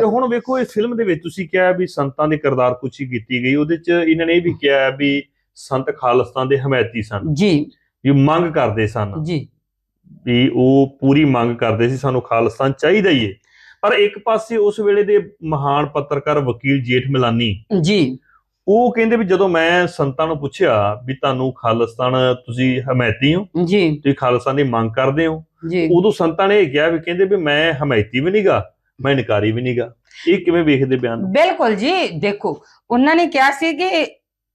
ਤੇ ਹੁਣ ਵੇਖੋ ਇਸ ਫਿਲਮ ਦੇ ਵਿੱਚ ਤੁਸੀਂ ਕਿਹਾ ਵੀ ਸੰਤਾਂ ਦੀ ਕਿਰਦਾਰ ਕੁਚੀ ਕੀਤੀ ਗਈ ਉਹਦੇ ਚ ਇਹਨਾਂ ਨੇ ਇਹ ਵੀ ਕਿਹਾ ਵੀ ਸੰਤ ਖਾਲਸਤਾਨ ਦੇ ਹਮਾਇਤੀ ਸਨ। ਜੀ। ਵੀ ਮੰਗ ਕਰਦੇ ਸਨ। ਜੀ। ਵੀ ਉਹ ਪੂਰੀ ਮੰਗ ਕਰਦੇ ਸੀ ਸਾਨੂੰ ਖਾਲਿਸਤਾਨ ਚਾਹੀਦਾ ਹੀ ਏ। ਪਰ ਇੱਕ ਪਾਸੇ ਉਸ ਵੇਲੇ ਦੇ ਮਹਾਨ ਪੱਤਰਕਾਰ ਵਕੀਲ ਜੇਠ ਮਿਲਾਨੀ ਜੀ। ਉਹ ਕਹਿੰਦੇ ਵੀ ਜਦੋਂ ਮੈਂ ਸੰਤਾਂ ਨੂੰ ਪੁੱਛਿਆ ਵੀ ਤੁਹਾਨੂੰ ਖਾਲਿਸਤਾਨ ਤੁਸੀਂ ਹਮਾਇਤੀ ਹੋ? ਜੀ। ਤੁਸੀਂ ਖਾਲਿਸਤਾਨ ਦੀ ਮੰਗ ਕਰਦੇ ਹੋ? ਜੀ। ਉਦੋਂ ਸੰਤਾਂ ਨੇ ਇਹ ਕਿਹਾ ਵੀ ਕਹਿੰਦੇ ਵੀ ਮੈਂ ਹਮਾਇਤੀ ਵੀ ਨਹੀਂਗਾ ਮੈਂ ਇਨਕਾਰੀ ਵੀ ਨਹੀਂਗਾ ਇਹ ਕਿਵੇਂ ਵੇਖਦੇ ਬਿਆਨ ਨੂੰ? ਬਿਲਕੁਲ ਜੀ ਦੇਖੋ ਉਹਨਾਂ ਨੇ ਕਿਹਾ ਸੀ ਕਿ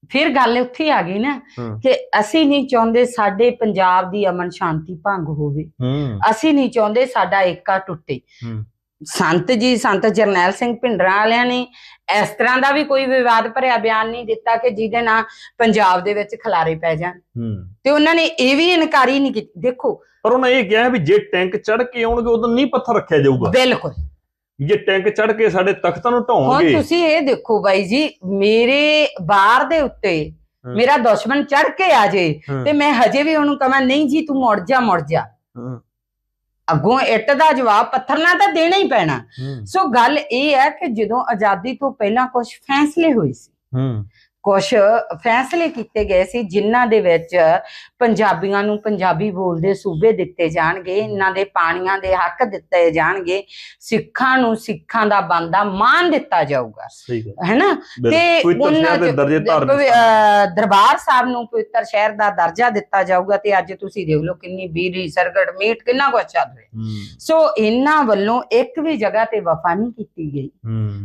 ਫਿਰ ਗੱਲ ਉੱਥੇ ਆ ਗਈ ਨਾ। ਕਿ ਅਸੀਂ ਨਹੀਂ ਚਾਹੁੰਦੇ ਸਾਡੇ ਪੰਜਾਬ ਦੀ ਅਮਨ ਸ਼ਾਂਤੀ ਭੰਗ ਹੋਵੇ। ਅਸੀਂ ਨਹੀਂ ਚਾਹੁੰਦੇ ਸਾਡਾ ਏਕਾ ਟੁੱਟੇ। ਸੰਤ ਜੀ ਸੰਤ ਜਰਨੈਲ ਸਿੰਘ ਭਿੰਡਰਾਂ ਵਾਲਿਆਂ ਨੇ ਇਸ ਤਰ੍ਹਾਂ ਦਾ ਵੀ ਕੋਈ ਵਿਵਾਦ ਭਰਿਆ ਬਿਆਨ ਨਹੀਂ ਦਿੱਤਾ ਕਿ ਜਿਹਦੇ ਨਾਲ ਪੰਜਾਬ ਦੇ ਵਿੱਚ ਖਲਾਰੇ ਪੈ ਜਾਣ। ਤੇ ਉਹਨਾਂ ਨੇ ਇਹ ਵੀ ਇਨਕਾਰੀ ਨਹੀਂ ਕੀਤੀ। ਦੇਖੋ। ਪਰ ਉਹਨਾਂ ਇਹ ਕਿਹਾ ਵੀ ਜੇ ਟੈਂਕ ਚੜ ਕੇ ਆਉਣਗੇ ਉਦੋਂ ਨਹੀਂ ਪੱਥਰ ਰੱਖਿਆ ਜਾਊਗਾ। ਬਿਲਕੁਲ। ਜੇ ਟੈਂਕ ਚੜ ਕੇ ਸਾਡੇ ਤਖਤਾਂ ਨੂੰ ਹੁਣ ਢਾਉਣਗੇ ਤੁਸੀਂ ਇਹ ਦੇਖੋ ਬਾਈ ਜੀ ਮੇਰੇ ਬਾਰ ਦੇ ਉੱਤੇ। ਮੇਰਾ ਦੁਸ਼ਮਣ ਚੜ ਕੇ ਆ ਜੇ। ਤੇ ਮੈਂ ਹਜੇ ਵੀ ਉਹਨੂੰ ਕਹਾਂ ਨਹੀਂ ਜੀ ਤੂੰ ਮੁੜ ਜਾ ਮੁੜ ਜਾ। ਅੱਗੋਂ ਇੱਟ ਦਾ ਜਵਾਬ ਪੱਥਰ ਨਾਲ ਤਾਂ ਦੇਣਾ ਹੀ ਪੈਣਾ ਸੋ ਗੱਲ ਇਹ ਹੈ ਕਿ ਜਦੋਂ ਆਜ਼ਾਦੀ ਤੋਂ ਪਹਿਲਾਂ ਕੁਝ ਫੈਸਲੇ ਹੋਏ ਸੀ ਹੂੰ ਕੁਝ ਫੈਸਲੇ ਕੀਤੇ ਗਏ ਸੀ ਜਿਨ੍ਹਾਂ ਦੇ ਵਿੱਚ ਪੰਜਾਬੀਆਂ ਨੂੰ ਪੰਜਾਬੀ ਬੋਲਦੇ ਸੂਬੇ ਦਿੱਤੇ ਜਾਣਗੇ ਇਹਨਾਂ ਦੇ ਪਾਣੀਆਂ ਦੇ ਹੱਕ ਦਿੱਤੇ ਜਾਣਗੇ ਸਿੱਖਾਂ ਨੂੰ ਸਿੱਖਾਂ ਦਾ ਬੰਦਾ ਮਾਨ ਦਿੱਤਾ ਜਾਊਗਾ। ਹੈਨਾ? ਤੇ ਉਹਨਾਂ ਦੇ ਦਰਬਾਰ ਸਾਹਿਬ ਨੂੰ ਪਵਿੱਤਰ ਸ਼ਹਿਰ ਦਾ ਦਰਜਾ ਦਿੱਤਾ ਜਾਊਗਾ ਤੇ ਅੱਜ ਤੁਸੀਂ ਦੇਖ ਲਓ ਕਿੰਨੀ ਬੀਰੀ ਸਰਗੜ ਮੀਟ ਕਿੰਨਾ ਕੁਛ ਚੱਲ ਰਿਹਾ। ਸੋ ਇਹਨਾਂ ਵੱਲੋਂ ਇੱਕ ਵੀ ਜਗ੍ਹਾ ਤੇ ਵਫਾ ਨਹੀਂ ਕੀਤੀ ਗਈ।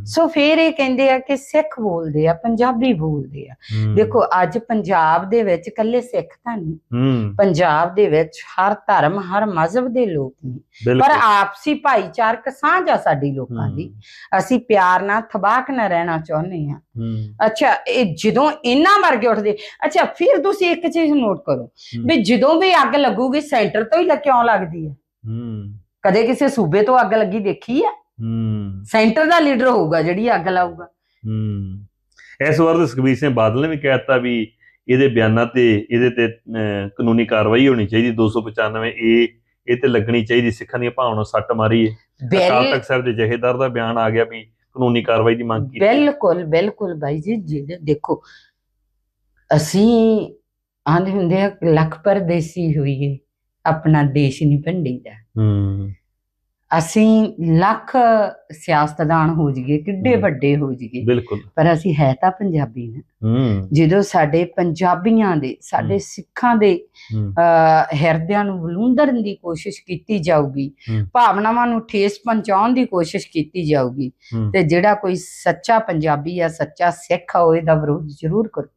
ਸੋ ਫਿਰ ਇਹ ਕਹਿੰਦੇ ਆ ਕਿ ਸਿੱਖ ਬੋਲਦੇ ਆ ਪੰਜਾਬੀ ਬੋਲਦੇ ਆ। ਹੂੰ। ਦੇਖੋ ਅੱਜ ਪੰਜਾਬ ਦੇ ਵਿੱਚ ਇਕੱਲੇ ਸਿੱਖ ਤਾਂ ਨਹੀਂ। ਪੰਜਾਬ ਦੇ ਵਿੱਚ ਹਰ ਧਰਮ ਹਰ ਮਜ਼ਹਬ ਦੇ ਲੋਕ ਨੇ। ਪਰ ਆਪਸੀ ਭਾਈਚਾਰਕ ਸਾਂਝ ਆ ਸਾਡੀ ਲੋਕਾਂ ਦੀ। ਅਸੀਂ ਪਿਆਰ ਨਾਲ ਥਬਾਕ ਨਾ ਰਹਿਣਾ ਚਾਹੁੰਦੇ ਆ ਅੱਛਾ ਇਹ ਜਦੋਂ ਇਹਨਾਂ ਵਰਗੇ ਉੱਠਦੇ ਅੱਛਾ ਫਿਰ ਤੁਸੀਂ ਇੱਕ ਚੀਜ਼ ਨੋਟ ਕਰੋ ਵੀ ਜਦੋਂ ਵੀ ਅੱਗ ਲੱਗੂਗੀ ਸੈਂਟਰ ਤੋਂ ਹੀ ਕਿਉਂ ਲੱਗਦੀ ਹੈ। ਕਦੇ ਕਿਸੇ ਸੂਬੇ ਤੋਂ ਅੱਗ ਲੱਗੀ ਦੇਖੀ ਹੈ ਹੂੰ। ਸੈਂਟਰ ਦਾ ਲੀਡਰ ਹੋਊਗਾ ਜਿਹੜੀ ਅੱਗ ਲਾਊਗਾ। ਹੂੰ। ਇਸ ਵਾਰ ਤਾਂ ਸੁਖਬੀਰ ਸਿੰਘ ਬਾਦਲ ਨੇ ਵੀ ਕਹਿਤਾ ਵੀ ਇਹਦੇ ਬਿਆਨਾਂ ਤੇ ਇਹਦੇ ਤੇ ਕਾਨੂੰਨੀ ਕਾਰਵਾਈ ਹੋਣੀ ਚਾਹੀਦੀ 295 ਇਹ ਇਹ ਤੇ ਲੱਗਣੀ ਚਾਹੀਦੀ ਸਿੱਖਾਂ ਦੀਆਂ ਭਾਵਨਾਵਾਂ ਸੱਟ ਮਾਰੀ ਹੈ ਅਕਾਲ ਤਖਤ ਸਾਹਿਬ ਦੇ ਜਹੇਦਾਰ ਦਾ ਬਿਆਨ ਆ ਗਿਆ ਵੀ ਕਾਨੂੰਨੀ ਕਾਰਵਾਈ ਦੀ ਮੰਗ ਕੀਤੀ। ਬਿਲਕੁਲ ਬਿਲਕੁਲ ਬਾਈ ਜੀ ਜਿਹੜੇ ਦੇਖੋ ਅਸੀਂ ਆਂਦੇ ਹੁੰਦੇ ਆ ਲੱਖ ਪਰਦੇਸੀ ਹੋਈਏ ਆਪਣਾ ਦੇਸ਼ ਨਹੀਂ ਭੰਡੀਦਾ। ਹੂੰ। ਅਸੀਂ ਲੱਖ ਸਿਆਸਤਦਾਨ ਹੋ ਜਾਈਏ ਕਿੱਡੇ। ਵੱਡੇ ਹੋ ਜਾਈਏ ਬਿਲਕੁਲ ਪਰ ਅਸੀਂ ਹੈ ਤਾਂ ਪੰਜਾਬੀ ਨੇ ਹੂੰ ਜਦੋਂ ਸਾਡੇ ਪੰਜਾਬੀਆਂ ਦੇ ਸਾਡੇ। ਸਿੱਖਾਂ ਦੇ ਹਿਰਦਿਆਂ ਨੂੰ ਬਲੂੰਦਰਨ ਦੀ ਕੋਸ਼ਿਸ਼ ਕੀਤੀ ਜਾਊਗੀ। ਭਾਵਨਾਵਾਂ ਨੂੰ ਠੇਸ ਪਹੁੰਚਾਉਣ ਦੀ ਕੋਸ਼ਿਸ਼ ਕੀਤੀ ਜਾਊਗੀ। ਤੇ ਜਿਹੜਾ ਕੋਈ ਸੱਚਾ ਪੰਜਾਬੀ ਆ ਸੱਚਾ ਸਿੱਖ ਆ ਉਹ ਇਹਦਾ ਵਿਰੋਧ ਜ਼ਰੂਰ ਕਰੂ